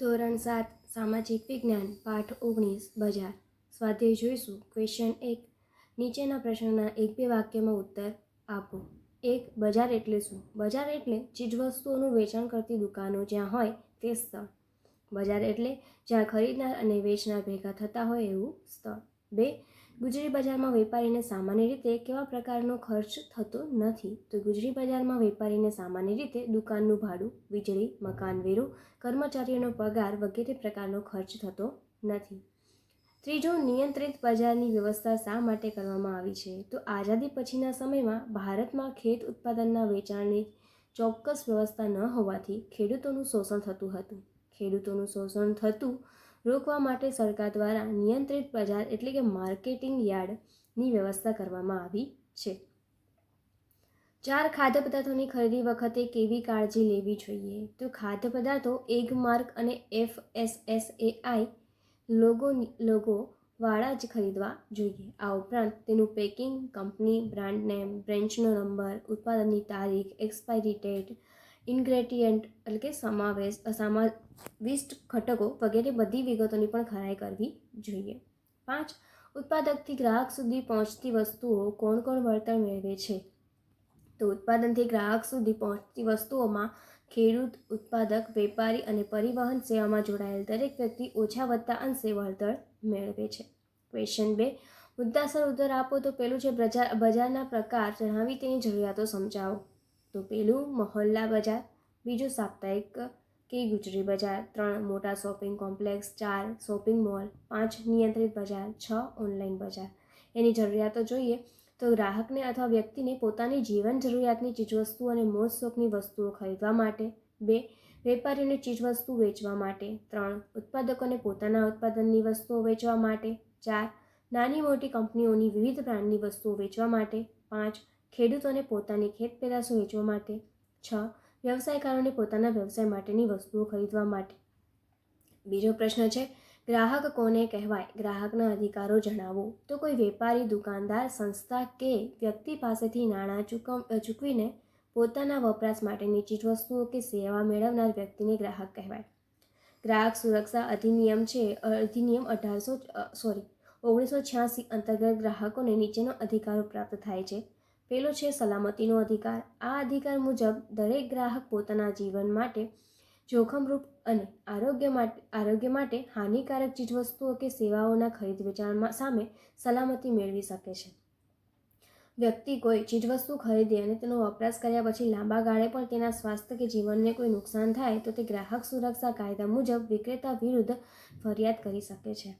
ધોરણ સાત, સામાજિક વિજ્ઞાન, પાઠ ઓગણીસ, બજાર. સ્વાધ્યાય જોઈશું. ક્વેશ્ચન એક. નીચેના પ્રશ્નના એક બે વાક્યમાં ઉત્તર આપો. એક, બજાર એટલે શું? બજાર એટલે ચીજવસ્તુઓનું વેચાણ કરતી દુકાનો જ્યાં હોય તે સ્થળ. બજાર એટલે જ્યાં ખરીદનાર અને વેચનાર ભેગા થતા હોય એવું સ્થળ. બે ગુજરી બજારમાં વેપારીને સામાન્ય રીતે કેવા પ્રકારનો ખર્ચ થતો નથી? તો ગુજરી બજારમાં વેપારીને સામાન્ય રીતે દુકાનનું ભાડું, વીજળી, મકાન વેરો, કર્મચારીઓનો પગાર વગેરે પ્રકારનો ખર્ચ થતો નથી. ત્રીજો, નિયંત્રિત બજારની વ્યવસ્થા શા માટે કરવામાં આવી છે? તો આઝાદી પછીના સમયમાં ભારતમાં ખેત ઉત્પાદનના વેચાણની ચોક્કસ વ્યવસ્થા ન હોવાથી ખેડૂતોનું શોષણ થતું હતું. ખેડૂતોનું શોષણ થતું રોકવા માટે સરકાર દ્વારા નિયંત્રિત બજાર એટલે કે માર્કેટિંગ યાર્ડની વ્યવસ્થા કરવામાં આવી છે. ચાર ખાદ્ય પદાર્થોની ખરીદી વખતે કેવી કાળજી લેવી જોઈએ? તો ખાદ્ય પદાર્થો એગ માર્ક અને F S S A I logo logo વાળા જ ખરીદવા જોઈએ. આ ઉપરાંત તેનું પેકિંગ કંપની બ્રાન્ડ નેમ બ્રેન્ચનો નંબર ઉત્પાદનની તારીખ એક્સપાયરી ડેટ ઇન્ગ્રેડિયન્ટ એટલે કે સમાવેશ સમાવિષ્ટ ઘટકો વગેરે બધી વિગતોની પણ ખરાઈ કરવી જોઈએ. પાંચ, ઉત્પાદકથી ગ્રાહક સુધી પહોંચતી વસ્તુઓ કોણ કોણ વળતર મેળવે છે? તો ઉત્પાદનથી ગ્રાહક સુધી પહોંચતી વસ્તુઓમાં ખેડૂત, ઉત્પાદક, વેપારી અને પરિવહન સેવામાં જોડાયેલ દરેક વ્યક્તિ ઓછા વત્તા અંશે વળતર મેળવે છે. ક્વેશ્ચન બે, મુદ્દાસર ઉત્તર આપો તો પેલું છે, બજાર, બજારના પ્રકાર જણાવી તેની જરૂરિયાતો સમજાવો. તો પેલું મહોલ્લા બજાર, બીજું સાપ્તાહિક કે ગુજરી બજાર, ત્રણ મોટા શોપિંગ કોમ્પ્લેક્સ, ચાર શોપિંગ મોલ, પાંચ નિયંત્રિત બજાર, છ ઓનલાઈન બજાર. એની જરૂરિયાતો જોઈએ તો ગ્રાહકને અથવા વ્યક્તિને પોતાની જીવન જરૂરિયાતની ચીજવસ્તુઓ અને મોજ શોખની વસ્તુઓ ખરીદવા માટે, બે, વેપારીઓને ચીજવસ્તુ વેચવા માટે, ત્રણ, ઉત્પાદકોને પોતાના ઉત્પાદનની વસ્તુઓ વેચવા માટે, ચાર, નાની મોટી કંપનીઓની વિવિધ બ્રાન્ડની વસ્તુઓ વેચવા માટે, પાંચ ખેડૂતોને પોતાની ખેત પેદાશો વેચવા માટે, છ, વ્યવસાયકારોને પોતાના વ્યવસાય માટેની વસ્તુઓ ખરીદવા માટે. બીજો પ્રશ્ન છે, ગ્રાહક કોને કહેવાય? ગ્રાહકના અધિકારો જણાવો. તો કોઈ વેપારી, દુકાનદાર, સંસ્થા કે વ્યક્તિ પાસેથી નાણાં ચૂકવ ચૂકવીને પોતાના વપરાશ માટેની ચીજવસ્તુઓ કે સેવા મેળવનાર વ્યક્તિને ગ્રાહક કહેવાય. ગ્રાહક સુરક્ષા અધિનિયમ છે અધિનિયમ અઢારસો સોરી, ઓગણીસો છ્યાસી અંતર્ગત ગ્રાહકોને નીચેનો અધિકારો પ્રાપ્ત થાય છે. પેલો છે સલામતીનો અધિકાર. આ અધિકાર મુજબ દરેક ગ્રાહક પોતાના જીવન માટે જોખમરૂપ અને આરોગ્ય માટે આરોગ્ય માટે હાનિકારક ચીજવસ્તુઓ કે સેવાઓના ખરીદ વેચાણમાં સામે સલામતી મેળવી શકે છે. વ્યક્તિ કોઈ ચીજવસ્તુ ખરીદે અને તેનો વપરાશ કર્યા પછી લાંબા ગાળે પણ તેના સ્વાસ્થ્ય કે જીવનને કોઈ નુકસાન થાય તો તે ગ્રાહક સુરક્ષા કાયદા મુજબ વિક્રેતા વિરુદ્ધ ફરિયાદ કરી શકે છે.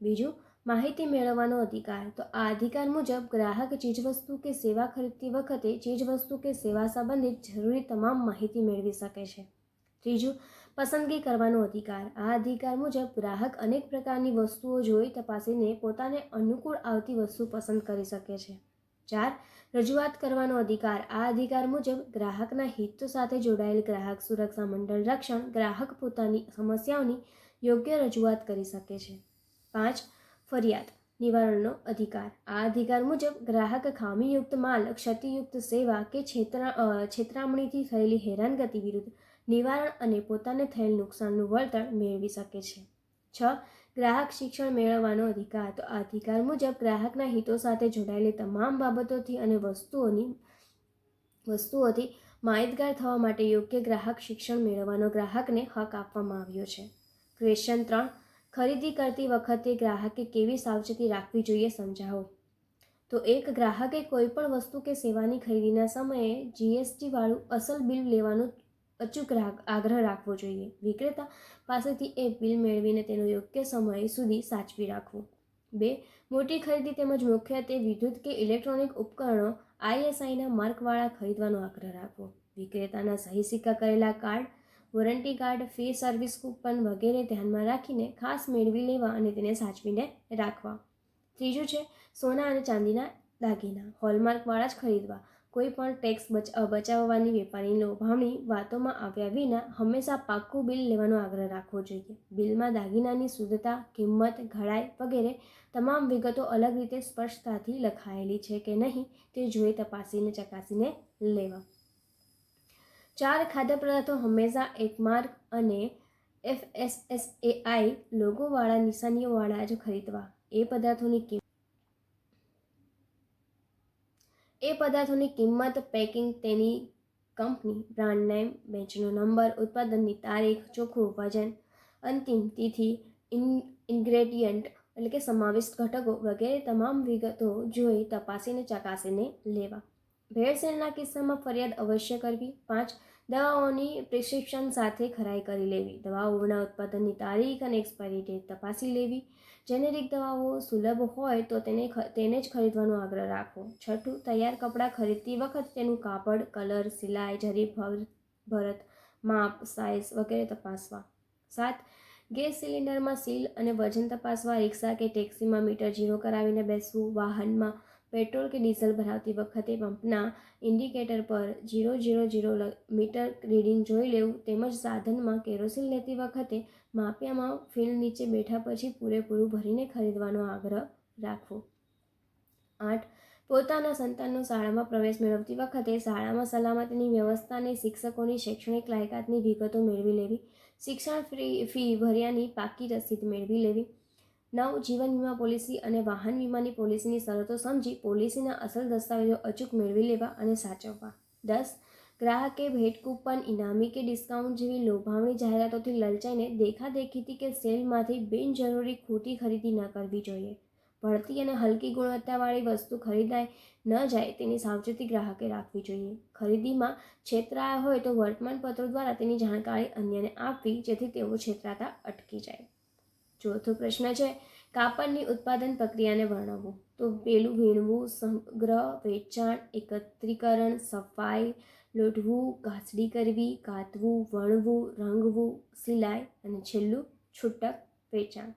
બીજું માહિતી મેળવવાનો અધિકાર. તો આ અધિકાર મુજબ ગ્રાહક ચીજવસ્તુ કે સેવા ખરીદતી વખતે ચીજવસ્તુ કે સેવા સંબંધિત જરૂરી તમામ માહિતી મેળવી શકે છે. ત્રીજું, પસંદગી કરવાનો અધિકાર. આ અધિકાર મુજબ ગ્રાહક અનેક પ્રકારની વસ્તુઓ જોઈ તપાસીને પોતાને અનુકૂળ આવતી વસ્તુ પસંદ કરી શકે છે. ચાર, રજૂઆત કરવાનો અધિકાર. આ અધિકાર મુજબ ગ્રાહકના હિતો સાથે જોડાયેલ ગ્રાહક સુરક્ષા મંડળ રક્ષણ ગ્રાહક પોતાની સમસ્યાઓની યોગ્ય રજૂઆત કરી શકે છે. પાંચ ફરિયાદ, નિવારણનો અધિકાર. આ અધિકાર મુજબ ગ્રાહક ખામીયુક્ત માલ ક્ષતિયુક્ત સેવા કે છેતરા છેતરામણીથી થયેલી હેરાનગતિ વિરુદ્ધ નિવારણ અને પોતાને થયેલ નુકસાનનું વળતર મેળવી શકે છે. છ, ગ્રાહક શિક્ષણ મેળવવાનો અધિકાર. તો આ અધિકાર મુજબ ગ્રાહકના હિતો સાથે જોડાયેલી તમામ બાબતોથી અને વસ્તુઓની, વસ્તુઓથી માહિતગાર થવા માટે યોગ્ય ગ્રાહક શિક્ષણ મેળવવાનો ગ્રાહકને હક આપવામાં આવ્યો છે. ક્વેશ્ચન ત્રણ ખરીદી કરતી વખતે ગ્રાહકે કેવી સાવચેતી રાખવી જોઈએ સમજાવો. તો એક, ગ્રાહકે કોઈપણ વસ્તુ કે સેવાની ખરીદીના સમયે જીએસટી વાળું અસલ બિલ લેવાનું અચૂક આગ્રહ રાખવો જોઈએ. વિક્રેતા પાસેથી એ બિલ મેળવીને તેનો યોગ્ય સમય સુધી સાચવી રાખવું. બે, મોટી ખરીદી તેમજ મુખ્યત્વે વિદ્યુત કે ઇલેક્ટ્રોનિક ઉપકરણો આઈએસઆઈના માર્કવાળા ખરીદવાનો આગ્રહ રાખવો. વિક્રેતાના સહી સિક્કા કરેલા card warranty card fee service coupon વગેરે ધ્યાનમાં રાખીને ખાસ મેળવી લેવા અને તેને સાચવીને રાખવા. ત્રીજું છે, સોના અને ચાંદીના દાગીના. હોલમાર્કવાળા જ ખરીદવા. કોઈ પણ ટેક્સ બચાવવાની વેપારની લોભામણી વાતોમાં આવ્યા વિના હંમેશા પાક્કું બિલ લેવાનો આગ્રહ રાખવો જોઈએ. બિલમાં દાગીનાની શુદ્ધતા, કિંમત, ઘડાઈ વગેરે તમામ વિગતો અલગ રીતે સ્પષ્ટતાથી લખાયેલી છે કે નહીં તે જોઈ તપાસીને ચકાસીને લેવા. ચાર ખાદ્ય પદાર્થો હંમેશા એક Agmark F S S A I લોગોવાળા નિશાનીઓવાળા જ ખરીદવા. એ પદાર્થોની કિંમત એ પદાર્થોની કિંમત પેકિંગ તેની કંપની, બ્રાન્ડ નેમ, બેચનો નંબર, ઉત્પાદનની તારીખ, ચોખ્ખું વજન, અંતિમ તિથિ, ઇન ઇન્ગ્રેડિયન્ટ એટલે કે સમાવિષ્ટ ઘટકો વગેરે તમામ વિગતો જોઈ તપાસીને ચકાસીને લેવા. ભેળસેળના કિસ્સામાં ફરિયાદ અવશ્ય કરવી. પાંચ દવાઓની પ્રિસ્ક્રિપ્શન સાથે ખરાઈ કરી લેવી. દવાઓના ઉત્પાદનની તારીખ અને એક્સપાયરી ડેટ તપાસી લેવી. જેનેરિક દવાઓ સુલભ હોય તો તેને તેને જ ખરીદવાનો આગ્રહ રાખવો છઠ્ઠું, તૈયાર કપડાં ખરીદતી વખત તેનું કાપડ, કલર, સિલાઈ, જરી, ભર- ભરત, માપ સાઇઝ વગેરે તપાસવા. સાત, ગેસ સિલિન્ડરમાં સીલ અને વજન તપાસવા, રિક્ષા કે ટેક્સીમાં મીટર ઝીરો કરાવીને બેસવું, વાહનમાં પેટ્રોલ કે ડીઝલ ભરાવતી વખતે પંપના ઇન્ડિકેટર પર zero zero zero meter reading જોઈ લેવું તેમજ સાધનમાં કેરોસીન લેતી વખતે માપિયામાં ફિલ નીચે બેઠા પછી પૂરેપૂરું ભરીને ખરીદવાનો આગ્રહ રાખવો. આઠ. પોતાના સંતાનનો શાળામાં પ્રવેશ મેળવતી વખતે શાળામાં સલામતીની વ્યવસ્થાને શિક્ષકોની શૈક્ષણિક લાયકાતની વિગતો મેળવી લેવી. શિક્ષણ ફ્રી ફી ભર્યાની પાકી રસીદ મેળવી લેવી. નવ જીવન વીમા પોલિસી અને વાહન વીમાની પોલિસીની શરતો સમજી પોલિસીના અસલ દસ્તાવેજો અચૂક મેળવી લેવા અને સાચવવા. દસ, ગ્રાહકે ભેટ કૂપન, ઇનામી કે ડિસ્કાઉન્ટ જેવી લોભાવણી જાહેરાતોથી લલચાઈને દેખાદેખીથી કે સેલમાંથી બિનજરૂરી ખોટી ખરીદી ન કરવી જોઈએ. ભળતી અને હલકી ગુણવત્તાવાળી વસ્તુ ખરીદાય ન જાય તેની સાવચેતી ગ્રાહકે રાખવી જોઈએ. ખરીદીમાં છેતરાયા હોય તો વર્તમાનપત્રો દ્વારા તેની જાણકારી અન્યને આપવી, જેથી તેઓ છેતરાતા અટકી જાય. ચોથો પ્રશ્ન છે, કાપડની ઉત્પાદન પ્રક્રિયાને વર્ણવવું તો પેલું વીણવું સંગ્રહ વેચાણ, એકત્રીકરણ, સફાઈ લોટવું ઘાસડી કરવી, કાતવું, વણવું, રંગવું, સિલાઈ અને છેલ્લું છૂટક વેચાણ.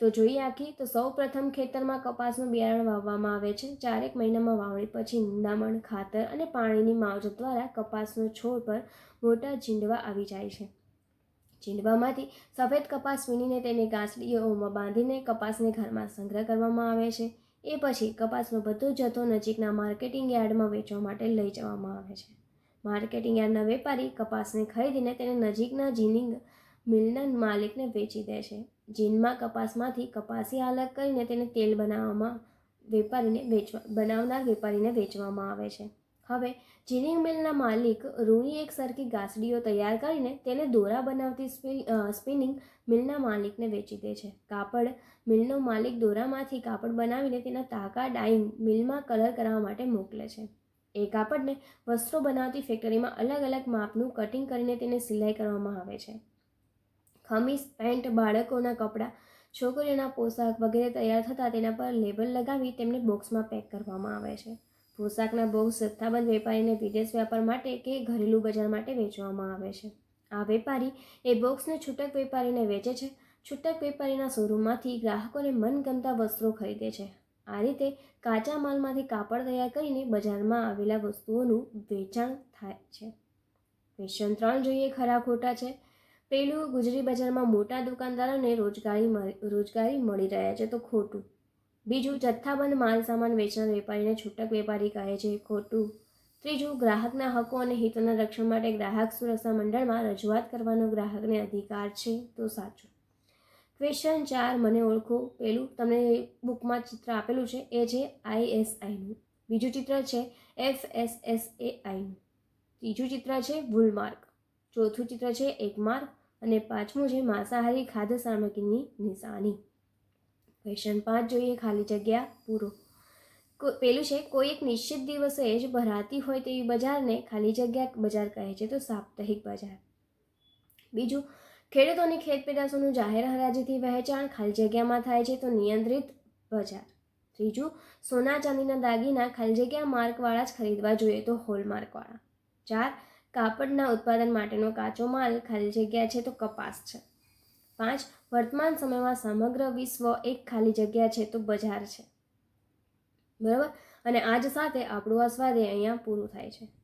તો જોઈએ આખી, તો સૌ પ્રથમ ખેતરમાં કપાસનું બિયારણ વાવવામાં આવે છે. ચારેક મહિનામાં વાવણી પછી નિંદામણ, ખાતર અને પાણીની માવજત દ્વારા કપાસનો છોડ પર મોટા ઝીંડવા આવી જાય છે. ઝીંડવામાંથી સફેદ કપાસ વીણીને તેને ગાંસડીઓમાં બાંધીને કપાસને ઘરમાં સંગ્રહ કરવામાં આવે છે. એ પછી કપાસનો બધો જથ્થો નજીકના માર્કેટિંગ યાર્ડમાં વેચવા માટે લઈ જવામાં આવે છે. માર્કેટિંગ યાર્ડના વેપારી કપાસને ખરીદીને તેને નજીકના જીનિંગ મિલના માલિકને વેચી દે છે. જીનમાં કપાસમાંથી કપાસી અલગ કરીને તેને તેલ બનાવવામાં વેપારીને વેચવા બનાવનાર વેપારીને વેચવામાં આવે છે. હવે ચીનિંગ મિલના માલિક રૂણી એક સરખી ગાસડીઓ તૈયાર કરીને તેને દોરા બનાવતી સ્પિનિંગ મિલના માલિકને વેચી દે છે. કાપડ મિલનો માલિક દોરામાંથી કાપડ બનાવીને તેના તાકા ડાઈંગ મિલમાં કલર કરાવવા માટે મોકલે છે. એ કાપડને વસ્ત્રો બનાવતી ફેક્ટરીમાં અલગ અલગ માપનું કટિંગ કરીને તેને સિલાઈ કરવામાં આવે છે. ખમીસ, પેન્ટ, બાળકોના કપડાં, છોકરીઓના પોશાક વગેરે તૈયાર થતાં તેના પર લેબલ લગાવી તેમને બોક્સમાં પેક કરવામાં આવે છે. પોશાકના બોક્સ જથ્થાબંધ વેપારીને વિદેશ વ્યાપાર માટે કે ઘરેલું બજાર માટે વેચવામાં આવે છે. આ વેપારી એ બોક્સને છૂટક વેપારીને વેચે છે. છૂટક વેપારીના શોરૂમમાંથી ગ્રાહકોને મનગમતા વસ્ત્રો ખરીદે છે. આ રીતે કાચા માલમાંથી કાપડ તૈયાર કરીને બજારમાં આવેલા વસ્તુઓનું વેચાણ થાય છે. ક્વેશ્ચન ત્રણ જોઈએ ખરા ખોટા છે. પહેલું ગુજરી બજારમાં મોટા દુકાનદારોને રોજગારી રોજગારી મળી રહ્યા છે તો ખોટું. બીજું જથ્થાબંધ માલ સામાન વેચનાર વેપારીને છૂટક વેપારી કહે છે. ખોટું. ત્રીજું, ગ્રાહકના હકો અને હિતોના રક્ષણ માટે ગ્રાહક સુરક્ષા મંડળમાં રજૂઆત કરવાનો ગ્રાહકને અધિકાર છે તો સાચું. ક્વેશ્ચન ચાર, મને ઓળખો. પેલું, તમને બુકમાં ચિત્ર આપેલું છે, એ છે આઈએસઆઈનું બીજું ચિત્ર છે એફ એસ એસ એ આઈનું ત્રીજું ચિત્ર છે વૂલમાર્ક ચોથું ચિત્ર છે એક માર્ક અને પાંચમું છે માંસાહારી ખાદ્ય સામગ્રીની નિશાની. ક્વેશ્ચન પાંચ જોઈએ, ખાલી જગ્યા પૂરો. પેલું છે, કોઈ એક નિશ્ચિત દિવસે જ ભરાતી હોય તેવી બજારને ખાલી જગ્યા બજાર કહે છે, તો સાપ્તાહિક બજાર. બીજું, ખેડૂતોની ખેત પેદાશોનું જાહેર હરાજીથી વહેંચાણ ખાલી જગ્યામાં થાય છે, તો નિયંત્રિત બજાર. ત્રીજું, સોના ચાંદીના દાગીના ખાલી જગ્યા માર્કવાળા જ ખરીદવા જોઈએ, તો હોલમાર્કવાળા ચાર, કાપડના ઉત્પાદન માટેનો કાચો માલ ખાલી જગ્યા છે, તો કપાસ છે. પાંચ, વર્તમાન સમયમાં સમગ્ર વિશ્વ એક ખાલી જગ્યા છે તો બજાર છે. બરાબર? અને આજ સાથે આપણું આ સ્વાધ્યાય અહીંયા પૂરું થાય છે.